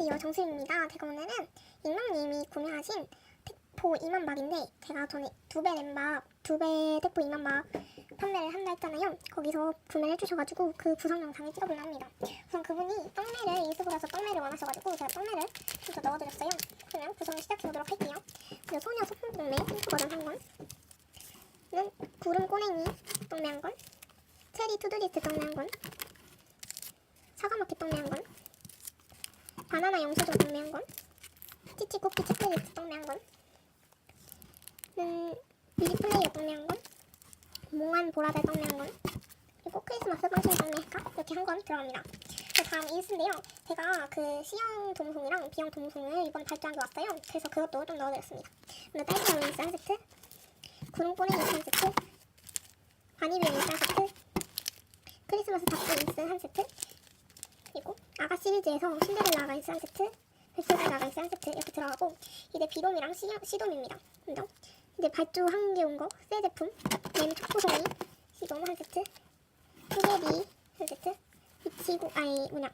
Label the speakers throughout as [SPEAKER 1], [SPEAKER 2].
[SPEAKER 1] 안녕하세요 정수입니다. 제가 오늘은 익명님이 구매하신 택포 2만 박인데 제가 전에 두배 램박 두배 택포 2만 박 판매를 한다 했잖아요. 거기서 구매를 해주셔가지고 그 구성 영상을 찍어볼려 합니다. 우선 그분이 떡매를 인스브라서 떡매를 원하셔가지고 제가 떡매를 좀더 넣어드렸어요. 그러면 구성을 시작해보도록 할게요. 그리고 소녀 소품 떡매 핑크 버전 한 권, 는 구름 꼬냉이 떡매 한 권, 체리 투두리스트 떡매 한 권, 사과마켓 떡매 한 권, 바나나 영수증 떡매 한 권, 치치 쿠키 체크리스트 떡매 한 권, 는 뮤직 플레이어 떡매 한 권, 몽환 보라달 떡매 한 권, 그리고 크리스마스 빵순이 떡매 할까? 이렇게 한권 들어갑니다. 그 다음 인스인데요. 제가 그 C형 동송이랑 B형 동송을 이번에 발주한 게 왔어요. 그래서 그것도 좀 넣어드렸습니다. 근데 딸기랑 인스 한 세트, 구름 인스 한 세트, 바니뷰 인스 한 세트, 크리스마스 다크 인스 한 세트, 아가 시리즈에서 신데렐라 아가 인스 한 세트, 벨소스 아가 인스 한 세트 이렇게 들어가고 이제 비돔이랑 시, 시돔입니다. 먼저 이제 발주 한 개 온 거 새 제품, 램 초코송이 시돔 한 세트, 투게비 한 세트, 이치고 아니 뭐냐.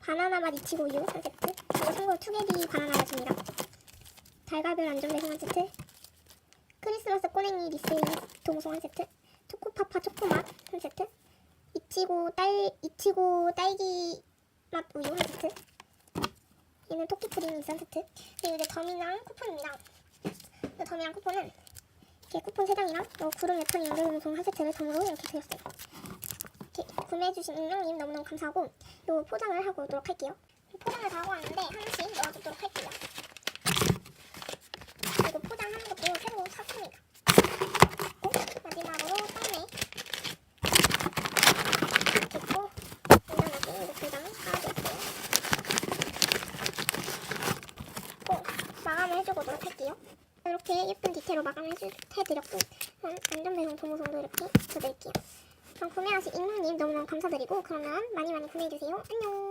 [SPEAKER 1] 바나나 맛 이치고 우유 한 세트, 이거 참고로 투게비 바나나 맛입니다. 달걀별 안전배송 한 세트, 크리스마스 꼬냉이 리슬 동송 한 세트, 초코파파 초코맛 한 세트, 이치고 딸 이치고 딸기 맛 우유 한 세트. 얘는 토끼 프림 인스 한 세트. 그리고 이제 덤이랑 쿠폰입니다. 그 덤이랑 쿠폰은 이렇게 쿠폰 3장이랑 뭐 구름 웹툰 연결봉송 한 세트를 덤으로 이렇게 드렸어요. 이렇게 구매해주신 익명님 너무너무 감사하고 요 포장을 하고 오도록 할게요. 포장을 다 하고 왔는데 하나씩 넣어주도록 할게요. 그리고 포장하는 것도 새로 샀습니다. 그리고 마지막으로 떡메 됐고 인터넷에 이렇게 두 장 깔아줬어요. 꼭 해주도록 할게요. 이렇게 예쁜 디테일로 마감을 해드렸고 음, 안전배송 도모송도 이렇게 붙여드릴게요. 그럼 구매하신 익명님 너무너무 감사드리고 그러면 많이 많이 구매해주세요. 안녕